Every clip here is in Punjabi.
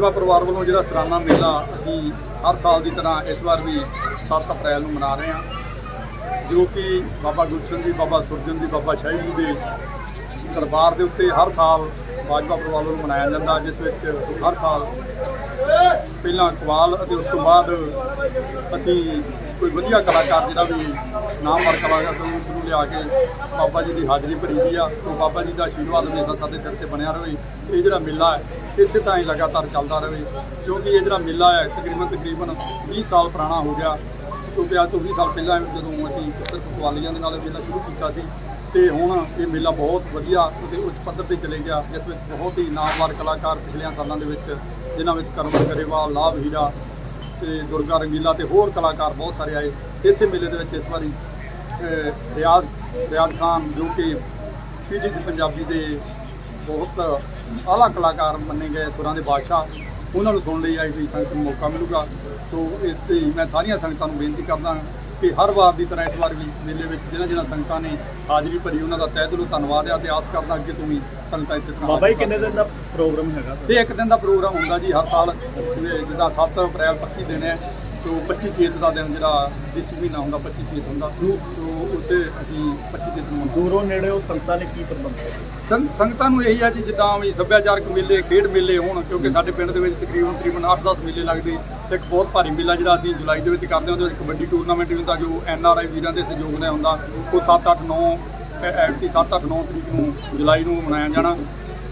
ਬਾਜਵਾ ਪਰਿਵਾਰ ਵੱਲੋਂ ਜਿਹੜਾ ਸਲਾਨਾ ਮੇਲਾ ਅਸੀਂ ਹਰ ਸਾਲ ਦੀ ਤਰ੍ਹਾਂ ਇਸ ਵਾਰ ਵੀ 7 ਅਪ੍ਰੈਲ ਨੂੰ ਮਨਾ ਰਹੇ ਹਾਂ। ਜੋ ਕਿ ਬਾਬਾ ਗੁਰਸ਼ਨ ਜੀ, ਬਾਬਾ ਸੁਰਜਨ ਜੀ, ਬਾਬਾ ਸ਼ਾਹੀ ਜੀ ਦੇ ਦਰਬਾਰ ਦੇ ਉੱਤੇ ਹਰ ਸਾਲ ਬਾਜਵਾ ਪਰਿਵਾਰ ਵੱਲੋਂ ਮਨਾਇਆ ਜਾਂਦਾ, ਜਿਸ ਵਿੱਚ ਹਰ ਸਾਲ ਪਹਿਲਾਂ ਕਵਾਲ ਅਤੇ ਉਸ ਤੋਂ ਬਾਅਦ ਅਸੀਂ ਕੋਈ ਵਧੀਆ ਕਲਾਕਾਰ ਜਿਹੜਾ ਵੀ ਨਾਮਵਰ ਕਲਾਕਾਰ ਤੋਂ ਉਸ ਨੂੰ ਲਿਆ ਕੇ ਬਾਬਾ ਜੀ ਦੀ ਹਾਜ਼ਰੀ ਭਰੀ ਦੀ ਆ ਤੋਂ ਬਾਬਾ ਜੀ ਦਾ ਆਸ਼ੀਰਵਾਦ ਹਮੇਸ਼ਾ ਸਾਡੇ ਸਿਰ ਤੇ ਬਣਿਆ ਰਹੇ। ਇਹ ਜਿਹੜਾ ਮੇਲਾ ਹੈ, ਇਸੇ ਤਰ੍ਹਾਂ ਹੀ ਲਗਾਤਾਰ ਚੱਲਦਾ ਰਹੇ, ਕਿਉਂਕਿ ਇਹ ਜਿਹੜਾ ਮੇਲਾ ਹੈ, ਤਕਰੀਬਨ ਤਕਰੀਬਨ 20 ਸਾਲ ਪੁਰਾਣਾ ਹੋ ਗਿਆ। ਕਿਉਂਕਿ ਅੱਜ ਤੋਂ 20 ਸਾਲ ਪਹਿਲਾਂ ਜਦੋਂ ਅਸੀਂ ਸਿਰਫ ਕਵਾਲੀਆਂ ਦੇ ਨਾਲ ਮੇਲਾ ਸ਼ੁਰੂ ਕੀਤਾ ਸੀ, ਤੇ ਹੁਣ ਇਹ ਮੇਲਾ ਬਹੁਤ ਵਧੀਆ ਤੇ ਉੱਚ ਪੱਧਰ ਤੇ ਚਲੇ ਗਿਆ, ਜਿਸ ਵਿੱਚ ਬਹੁਤ ਹੀ ਨਾਮਵਰ ਕਲਾਕਾਰ ਪਿਛਲੀਆਂ ਸਾਲਾਂ ਦੇ ਵਿੱਚ ਜਿਨ੍ਹਾਂ ਵਿੱਚ ਕਰਮ ਗਰੇਵਾਲ, ਲਾਭ ਹੀਰਾ ਤੇ ਦੁਰਗਾ ਰੰਗੀਲਾ ਤੇ ਹੋਰ ਕਲਾਕਾਰ ਬਹੁਤ ਸਾਰੇ ਆਏ ਇਸੇ ਮੇਲੇ ਦੇ ਵਿੱਚ ਇਸ ਵਾਰੀ ਰਿਆਜ਼ ਰਿਆਜ਼ ਖਾਨ ਜੋ ਕਿ ਪੀਡੀਸੀ ਪੰਜਾਬੀ ਦੇ ਬਹੁਤ ਆਲਾ ਕਲਾਕਾਰ ਮੰਨੇ ਗਏ ਸੁਰਾਂ ਦੇ ਬਾਦਸ਼ਾਹ, ਉਹਨਾਂ ਨੂੰ ਸੁਣਨ ਲਈ ਆਈ ਵੀ ਸੰਗਤ ਨੂੰ ਮੌਕਾ ਮਿਲੂਗਾ। ਸੋ ਇਸ ਤੇ ਮੈਂ ਸਾਰੀਆਂ ਸੰਗਤਾਂ ਨੂੰ ਬੇਨਤੀ ਕਰਦਾ ਹਾਂ ਕਿ ਹਰ ਵਾਰ ਦੀ ਤਰ੍ਹਾਂ ਇਸ ਵਾਰ ਵੀ ਮੇਲੇ ਵਿੱਚ ਜਿਹਨਾਂ ਜਿਹਨਾਂ ਸੰਗਤਾਂ ਨੇ ਹਾਜ਼ਰੀ ਭਰੀ ਉਹਨਾਂ ਦਾ ਤਹਿ ਦਿਲੋਂ ਧੰਨਵਾਦ ਹੈ ਤੇ ਆਸ ਕਰਦਾ ਅੱਗੇ ਤੋਂ ਵੀ ਸੰਗਤਾਂ ਇਸੇ ਤਰ੍ਹਾਂ ਬਾਬਾ ਜੀ ਕਿੰਨੇ ਦਿਨ ਦਾ ਪ੍ਰੋਗਰਾਮ ਹੈਗਾ? ਇਹ ਇੱਕ ਦਿਨ ਦਾ ਪ੍ਰੋਗਰਾਮ ਹੁੰਦਾ ਜੀ ਹਰ ਸਾਲ ਜਿੱਦਾਂ 7 ਅਪ੍ਰੈਲ 25 ਦਿਨ ਹੈ ਤੋਂ 25 ਚੇਤ ਦਾ ਦਿਨ ਜਿਹੜਾ ਜਿਸ ਮਹੀਨਾ ਹੁੰਦਾ 25 ਚੇਤ ਹੁੰਦਾ। ਉਸੇ ਅਸੀਂ 25 ਚੇਤ ਨੂੰ ਮਨਾਉਂਦੇ ਦੂਰੋਂ ਨੇੜੇ ਉਹ ਸੰਗਤਾਂ ਨੇ ਕੀ ਪ੍ਰਬੰਧ ਸੰਗ- ਸੰਗਤਾਂ ਨੂੰ ਇਹੀ ਆ ਜੀ ਜਿੱਦਾਂ ਵੀ ਸੱਭਿਆਚਾਰਕ ਮੇਲੇ ਖੇਡ ਮੇਲੇ ਹੋਣ ਕਿਉਂਕਿ ਸਾਡੇ ਪਿੰਡ ਦੇ ਵਿੱਚ ਤਕਰੀਬਨ ਤਕਰੀਬਨ 8-10 ਮੇਲੇ ਲੱਗਦੇ। ਤੇ ਇੱਕ ਬਹੁਤ ਭਾਰੀ ਮੇਲਾ ਜਿਹੜਾ ਅਸੀਂ ਜੁਲਾਈ ਦੇ ਵਿੱਚ ਕਰਦੇ ਹਾਂ ਉਹਦੇ ਵਿੱਚ ਕਬੱਡੀ ਟੂਰਨਾਮੈਂਟ ਵੀ ਹੁੰਦਾ ਜੋ ਐਨ ਆਰ ਆਈ ਵੀਰਾਂ ਦੇ ਸਹਿਯੋਗ ਨਾਲ ਹੁੰਦਾ। ਉਹ 7-8 9 ਐਮਟੀ 7-8 9 ਤਰੀਕ ਨੂੰ ਜੁਲਾਈ ਨੂੰ ਮਨਾਇਆ ਜਾਣਾ।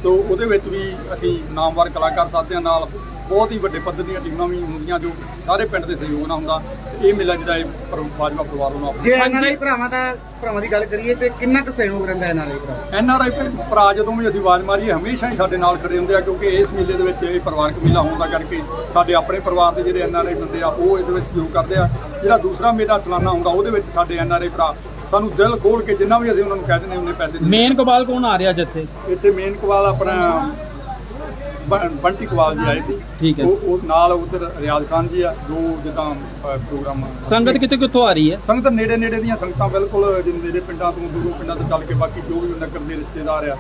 ਤੋ ਉਹਦੇ ਵਿੱਚ ਵੀ ਅਸੀਂ ਨਾਮਵਰ ਕਲਾਕਾਰ ਸਾਧਿਆਂ ਨਾਲ ਬਹੁਤ ਹੀ ਵੱਡੇ ਪੱਧਰ ਦੀਆਂ ਟੀਮਾਂ ਵੀ ਹੁੰਦੀਆਂ ਜੋ ਸਾਰੇ ਪਿੰਡ ਦੇ ਸਹਿਯੋਗ ਨਾਲ ਹੁੰਦਾ। ਇਹ ਮੇਲਾ ਜਿਹੜਾ ਇਹ ਪਰ- ਬਾਜਵਾ ਪਰਿਵਾਰ ਵੱਲੋਂ ਜੇ ਐਨਆਰਆਈ ਭਰਾਵਾਂ ਦਾ ਭਰਾਵਾਂ ਦੀ ਗੱਲ ਕਰੀਏ ਤੇ ਕਿੰਨਾ ਕੁ ਸਹਿਯੋਗ ਰਹਿੰਦਾ ਐਨਆਰਆਈ ਭਰਾ? ਐਨ ਆਰ ਆਈ ਭਰਾ ਜਦੋਂ ਵੀ ਅਸੀਂ ਆਵਾਜ਼ ਮਾਰੀਏ ਹਮੇਸ਼ਾ ਹੀ ਸਾਡੇ ਨਾਲ ਖੜੇ ਹੁੰਦੇ ਆ ਕਿਉਂਕਿ ਇਸ ਮੇਲੇ ਦੇ ਵਿੱਚ ਇਹ ਪਰਿਵਾਰਕ ਮੇਲਾ ਹੋਣ ਦਾ ਕਰਕੇ ਸਾਡੇ ਆਪਣੇ ਪਰਿਵਾਰ ਦੇ ਜਿਹੜੇ ਐਨ ਆਰ ਆਈ ਬੰਦੇ ਆ ਉਹ ਇਹਦੇ ਵਿੱਚ ਸਹਿਯੋਗ ਕਰਦੇ ਆ। ਜਿਹੜਾ ਦੂਸਰਾ ਮੇਲਾ ਸਾਲਾਨਾ ਹੁੰਦਾ ਉਹਦੇ ਵਿੱਚ ਸਾਡੇ ਐਨ ਆਰ ਆਈ ਭਰਾ ਸਾਨੂੰ ਦਿਲ ਖੋਲ ਕੇ ਜਿੰਨਾ ਵੀ ਅਸੀਂ ਉਹਨਾਂ ਨੂੰ ਕਹਿ ਦਿੰਦੇ ਉਹਨੇ ਪੈਸੇ ਦਿੰਦੇ ਮੇਨ ਕਬਾਲ ਕੌਣ ਆ ਰਿਹਾ ਜਿੱਥੇ ਇੱਥੇ? ਮੇਨ ਕਵਾਲ ਆਪਣਾ ਬੰ- ਬੰਟੀ ਕਵਾਲ ਜੀ ਆਏ ਸੀ। ਠੀਕ ਹੈ। ਉਹ ਉਹ ਨਾਲ ਉਧਰ ਰਿਆਜ਼ ਖਾਨ ਜੀ ਆ ਜੋ ਜਿੱਦਾਂ ਅ, ਪ੍ਰੋਗਰਾਮ ਸੰਗਤ ਕਿਤੇ ਕਿੱਥੋਂ ਆ ਰਹੀ ਹੈ? ਸੰਗਤ ਨੇੜੇ ਨੇੜੇ ਦੀਆਂ ਸੰਗਤਾਂ ਬਿਲਕੁਲ ਜਿਨ ਨੇੜੇ ਪਿੰਡਾਂ ਤੋਂ ਦੂਰੋਂ ਪਿੰਡਾਂ ਤੋਂ ਚੱਲ ਕੇ ਬਾਕੀ ਜੋ ਵੀ ਨਗਰ ਦੇ ਰਿਸ਼ਤੇਦਾਰ ਆ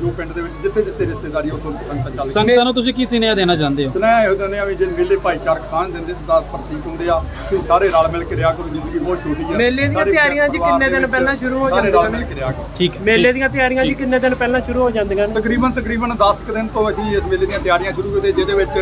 ਜੋ ਪਿੰਡ ਦੇ ਵਿੱਚ ਜਿੱਥੇ ਜਿੱਥੇ ਰਿਸ਼ਤੇਦਾਰੀ ਉੱਥੋਂ ਸੰਗਤਾਂ ਚੱਲ ਸੰਗਤਾਂ ਨੂੰ ਤੁਸੀਂ ਕੀ ਸੁਨੇਹਾ ਦੇਣਾ ਚਾਹੁੰਦੇ ਹੋ? ਸੁਨੇਹਾ ਇਹੋ ਦਿੰਦੇ ਆ ਵੀ ਜੇ ਮੇਲੇ ਭਾਈਚਾਰਕ ਸਾਂਝ ਦਿੰਦੇ ਦਾ ਪ੍ਰਤੀਕ ਹੁੰਦੇ ਆ ਤੁਸੀਂ ਸਾਰੇ ਰਲ ਮਿਲ ਕੇ ਰਿਹਾ ਕਰੋ ਜ਼ਿੰਦਗੀ ਬਹੁਤ ਛੋਟੀ ਆ। ਮੇਲੇ ਦੀਆਂ ਸਾਰੇ ਤਿਆਰੀਆਂ ਜੀ ਕਿੰਨੇ ਦਿਨ ਪਹਿਲਾਂ ਸ਼ੁਰੂ ਹੋ ਸਾਰੇ ਜਾਂਦੀਆਂ ਰਲ ਮਿਲ ਕੇ ਰਿਹਾ ਕਰੋ। ਠੀਕ ਹੈ ਮੇਲੇ ਦੀਆਂ ਤਿਆਰੀਆਂ ਜੀ ਕਿੰਨੇ ਦਿਨ ਪਹਿਲਾਂ ਸ਼ੁਰੂ ਹੋ ਜਾਂਦੀਆਂ ਨੇ? ਤਕਰੀਬਨ ਤਕਰੀਬਨ 10 ਕੁ ਦਿਨ ਤੋਂ ਅਸੀਂ ਇਸ ਮੇਲੇ ਦੀਆਂ ਤਿਆਰੀਆਂ ਸ਼ੁਰੂ ਕੀਤੇ ਜਿਹਦੇ ਵਿੱਚ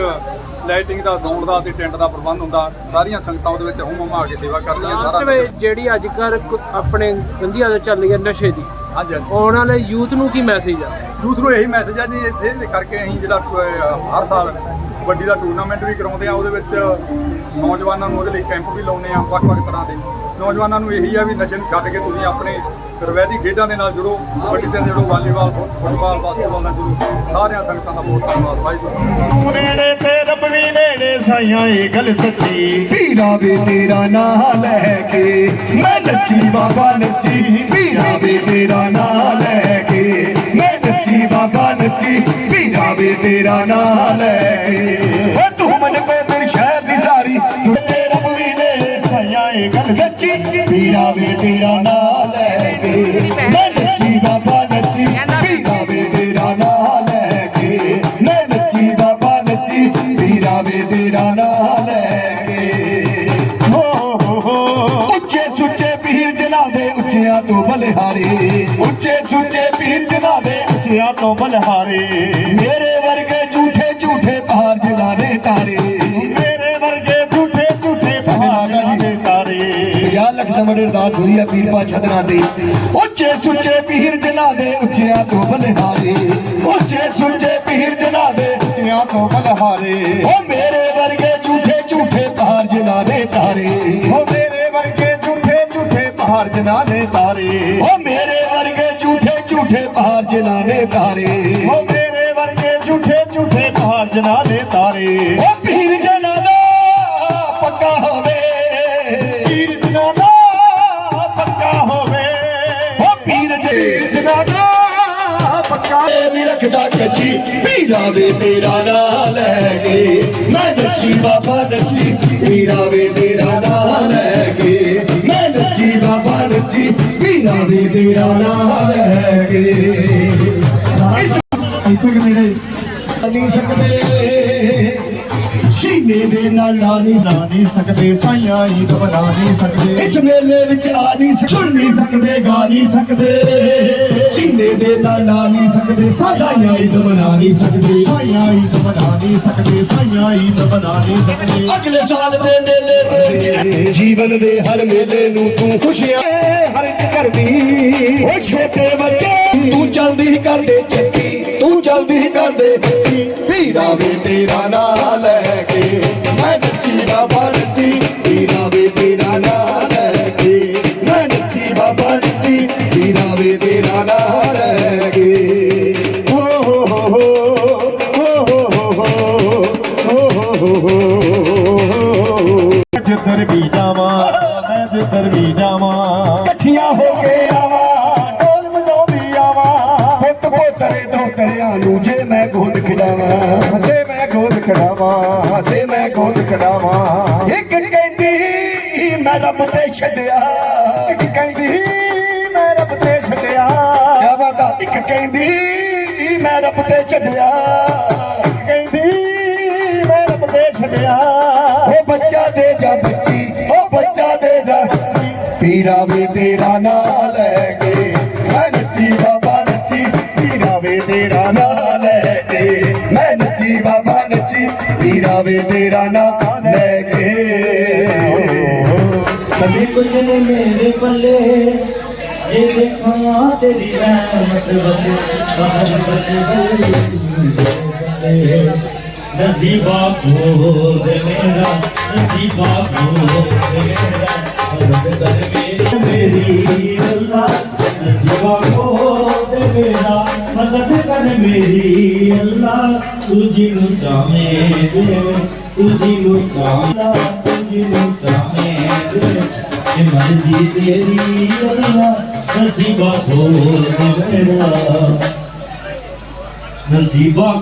ਲਾਈਟਿੰਗ ਦਾ ਸਾਊਂਡ ਦਾ ਤੇ ਟੈਂਟ ਦਾ ਪ੍ਰਬੰਧ ਹੁੰਦਾ। ਸਾਰੀਆਂ ਸੰਗਤਾਂ ਉਹਦੇ ਵਿੱਚ ਹੁਮ ਹੁਮਾ ਕੇ ਸੇਵਾ ਕਰਦੀਆਂ ਸਾਰਾ ਜਿਹੜੀ ਅੱਜ ਕੱਲ੍ਹ ਆਪਣੇ ਗੰਦੀਆਂ ਦੇ ਚੱਲ ਰਹੀ ਹੈ ਨਸ਼ੇ ਦੀ। ਹਾਂਜੀ ਹਾਂਜੀ। ਆਉਣ ਵਾਲੇ ਯੂਥ ਨੂੰ ਕੀ ਮੈਸੇਜ ਆ? ਯੂਥ ਨੂੰ ਇਹੀ ਮੈਸੇਜ ਆ ਜੀ ਇੱਥੇ ਕਰਕੇ ਅਸੀਂ ਜਿਹੜਾ ਅਹ, ਹਰ ਸਾਲ ਕਬੱਡੀ ਦਾ ਟੂਰਨਾਮੈਂਟ ਵੀ ਕਰਾਉਂਦੇ ਆ ਉਹਦੇ ਵਿੱਚ ਨੌਜਵਾਨਾਂ ਨੂੰ ਉਹਦੇ ਲਈ ਕੈਂਪ ਵੀ ਲਾਉਂਦੇ ਆ ਵੱਖ-ਵੱਖ ਤਰ੍ਹਾਂ ਦੇ। ਨੌਜਵਾਨਾਂ ਨੂੰ ਇਹੀ ਆ ਵੀ ਨਸ਼ੇ ਨੂੰ ਛੱਡ ਕੇ ਤੁਸੀਂ ਆਪਣੇ ਰਵੈਦੀ ਖੇਡਾਂ ਦੇ ਨਾਲ ਜੁੜੋ ਕਬੱਡੀ ਦੇ ਜੁੜੋ ਵਾਲੀਬਾਲ ਫੁੱਟ- ਫੁੱਟਬਾਲ ਬਾਸਕਟਬਾਲ ਨਾਲ ਜੁੜੋ। ਸਾਰਿਆਂ ਸੰਗਤਾਂ ਦਾ ਬਹੁਤ ਧੰਨਵਾਦ ਵਾਹਿਗੁਰੂ। ਨੇੜੇ ਤੇ ਰੱਬ ਵੀ ਨੇੜੇ ਸਾਈਆਂ ਇਹ ਗੱਲ ਸੱਚੀ। ਪੀਰਾ ਵੇ ਤੇਰਾ ਨਾਂ ਲੈ ਕੇ ਮੈਂ ਨੱਚੀ ਬਾਬਾ ਨੱਚੀ। ਪੀਰਾ ਵੇ ਤੇਰਾ ਨਾਂ ਲੈ ਕੇ ਮੈਂ ਨੱਚੀ ਬਾਬਾ ਨੱਚੀ। ਪੀਰਾ ਵੇ ਤੇਰਾ ਨਾਂ ਲੈ ਕੇ। ਸ਼ਹਿਰ ਦੀ ਸਾਰੀ। ਤੇ ਰੱਬ ਵੀ ਨੇੜੇ ਸਾਈਆਂ ਇਹ ਗੱਲ ਸੱਚੀ। ਪੀਰਾ ਵੇ ਤੇਰਾ ਨਾਂ ਲੈ ਕੇ। ਮੈਂ ਨੱਚੀ ਬਾਬਾ ਨੱਚੀ। ਪੀਰਾ ਵੇ ਤੇਰਾ ਨਾਂ ਲੈ ਕੇ। ਮੈਂ ਨੱਚੀ ਬਾਬਾ ਨੱਚੀ। ਪੀਰਾ ਵੇ ਤੇਰਾ ਨਾਂ ਲੈ ਕੇ। ਹੋ ਹੋ ਹੋ। ਉੱਚੇ ਸੁੱਚੇ ਪੀਰ ਜਨਾ ਦੇ ਉੱਚਿਆਂ ਤੋਂ ਬਲਿਹਾਰੇ। ਉੱਚੇ ਸੁੱਚੇ ਪੀਰ ਜਲਾ ਦੇ ਉੱਚਿਆਂ ਤੋਂ ਬਲਹਾਰੇ। ਮੇਰੇ ਵਰਗੇ ਝੂਠੇ ਝੂਠੇ ਪਹਾੜ ਜਨਾ ਤਾਰੇ। 50 ਲੱਖ ਦਾ ਮੜੇ ਅਰਦਾਸ ਹੋਈ ਆ ਪੀਰ ਪਾਛਾ ਦਰਾਂ ਤੇ। ਉੱਚੇ ਸੁੱਚੇ ਪੀਰ ਜਨਾ ਦੇ ਉੱਚਿਆਂ ਤੋਂ ਬਲਿਹਾਰੇ। ਉੱਚੇ ਸੁੱਚੇ ਪੀਰ ਜਨਾ ਦੇ ਉੱਚਿਆਂ ਤੋਂ ਬਲਹਾਰੇ। ਓ ਮੇਰੇ ਵਰਗੇ ਝੂਠੇ ਝੂਠੇ ਪਹਾੜ ਜਨਾ ਦੇ ਤਾਰੇ। ਹੋ ਮੇਰੇ ਵਰਗੇ ਝੂਠੇ ਝੂਠੇ ਪਹਾੜ ਜਨਾ ਦੇ ਤਾਰੇ। ਓ ਮੇਰੇ ਵਰਗੇ ਝੂਠੇ ਝੂਠੇ ਪਹਾੜ ਜਨਾ ਦੇ ਤਾਰੇ। ਹੋ ਮੇਰੇ ਵਰਗੇ ਝੂਠੇ ਝੂਠੇ ਪਹਾੜ ਜਨਾ ਦੇ ਤਾਰੇ। ਓ ਪੀਰ ਇਹ ਵੀ ਰੱਖਦਾ ਕੱਚੀ ਪੀਰਾ ਵੇ ਤੇਰਾ ਨਾਂ ਲੈ ਕੇ। ਮੈਂ ਨੱਚੀ ਬਾਬਾ ਨੱਚੀ ਪੀਰਾ ਵੇ ਤੇਰਾ ਨਾਂ ਲੈ ਕੇ। ਮੈਂ ਨੱਚੀ ਬਾਬਾ ਨੱਚੀ ਪੀਰਾ ਵੇ ਤੇਰਾ ਨਾਂ ਲੈ ਕੇ। ਇਸ ਨੇੜੇ ਨਹੀਂ ਸਕਦੇ। ਸੀਨੇ ਦੇ ਨਾਲ ਲਾ ਨਹੀਂ ਨਾ ਨਹੀਂ ਸਕਦੇ ਸਾਈਆਂ ਈਦ ਬਣਾ ਨਹੀਂ ਸਕਦੇ। ਇਸ ਮੇਲੇ ਵਿੱਚ ਆ ਨਹੀਂ ਸੁਣ ਨਹੀਂ ਸਕਦੇ ਗਾ ਨਹੀਂ ਸਕਦੇ। ਸੀਨੇ ਦੇ ਨਾਲ ਲਾ ਨਹੀਂ ਸਕਦੇ ਸਾਈਆਂ ਈਦ ਮਨਾ ਨਹੀਂ ਸਕਦੇ। ਸਾਈਆਂ ਈਦ ਬਣਾ ਨਹੀਂ ਸਕਦੇ ਸਾਈਆਂ ਈਦ ਬਣਾ ਨਹੀਂ ਸਕਦੇ। ਅਗਲੇ ਸਾਲ ਦੇ ਮੇਲੇ ਦੇ ਵਿੱਚ ਜੀਵਨ ਦੇ ਹਰ ਮੇਲੇ ਨੂੰ ਤੂੰ ਖੁਸ਼ੀਆਂ ਹਰ ਇੱਕ ਕਰਦੀ। ਓ ਛੋਟੇ ਬੱਚੇ ਤੂੰ ਚਲਦੀ ਕਰਦੇ ਚੱਕੀ ਤੂੰ ਚਲਦੀ ਕਰਦੇ ਚੱਕੀ ਵੀਰਾ ਵੇ ਤੇਰਾ ਨਾਂ ਲੈ ਕੇ ਮੈਂ ਨੱਚੀ ਬਾਬਾ ਨੱਚੀ ਵੀਰਾ ਵੇ ਤੇਰਾ ਨਾਂ ਲੈ ਕੇ ਮੈਂ ਨੱਚੀ ਬਾਬਾ ਨੱਚੀ ਵੀਰਾ ਵੇ ਤੇਰਾ ਨਾਂ ਲੈ ਕੇ ਹੋ ਹੋ ਹੋ ਹੋ ਹੋ ਹੋ ਹੋ ਹੋ ਹੋ ਜਿੱਧਰ ਵੀ ਜਾਵਾਂ ਮੈਂ ਜਿੱਧਰ ਵੀ ਜਾਵਾਂ ਇਕੱਠੀਆਂ ਹੋ ਕੇ ਆਵਾਂ ਦੋਤਰਿਆਂ ਨੂੰ ਜੇ ਮੈਂ ਗੋਦ ਖਿਡਾਵਾਂ। ਜੇ ਮੈਂ ਗੋਦ ਖੜਾਵਾਂ ਜੇ ਮੈਂ ਗੋਦ ਖਿਡਾਵਾਂ। ਇੱਕ ਕਹਿੰਦੀ ਮੈਂ ਰੱਬ ਤੇ ਛੱਡਿਆ। ਇੱਕ ਕਹਿੰਦੀ ਮੈਂ ਰੱਬ ਤੇ ਛੱਡਿਆ। ਕਿਆ ਬਾਤ ਆ? ਇੱਕ ਕਹਿੰਦੀ ਮੈਂ ਰੱਬ ਤੇ ਛੱਡਿਆ। ਕਹਿੰਦੀ ਮੈਂ ਰੱਬ ਤੇ ਛੱਡਿਆ। ਉਹ ਬੱਚਾ ਦੇ ਜਾ ਬੱਚੀ ਉਹ ਬੱਚਾ ਦੇ ਜਾ ਪੀਰਾ ਵੇ ਤੇਰਾ ਨਾਂ ਲੈ ਕੇ ਮੈਂ ਨੱਚੀ ਬਾਬਾ ਵੇ ਤੇਰਾ ਨਾਂ ਲੈ ਕੇ। ਮੈਂ ਨੱਚੀ ਬਾਬਾ ਨੱਚੀ ਪੀਰਾ ਵੇ ਤੇਰਾ ਨਾਂ ਲੈ ਕੇ। ਸਭੀ ਕੁਝ ਨੇ ਮੇਰੇ ਪੱਲੇ, ਇਹ ਦੇਖਾਂ ਤੇਰੀ ਰਹਿਮਤ ਵਤੇ ਬਾਹਰ ਬਤੇ ਬਲੇ ਨਸੀਬਾ ਖੋ ਦੇ ਮੇਰਾ ਨਸੀਬਾ ਖੋ ਦੇ ਮੇਰਾ ਮਦਦ ਕਰ ਮੇਰੀ ਅੱਲਾ। سوا مدد نصیبہ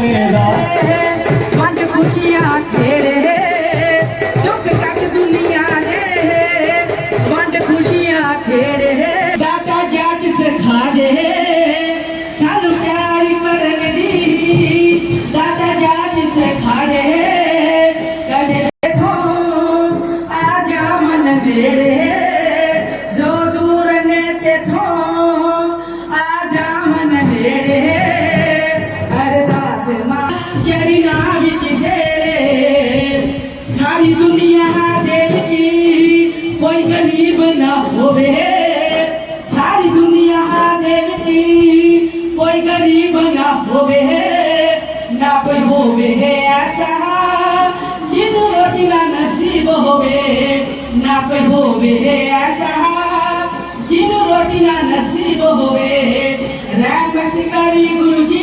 میرا مند خوشیاں تیرے ساری دنیا کوئی نہ ہوے ایسا روٹی نصیب روٹی نہ نصیب ہوے رحمت کری گرو جی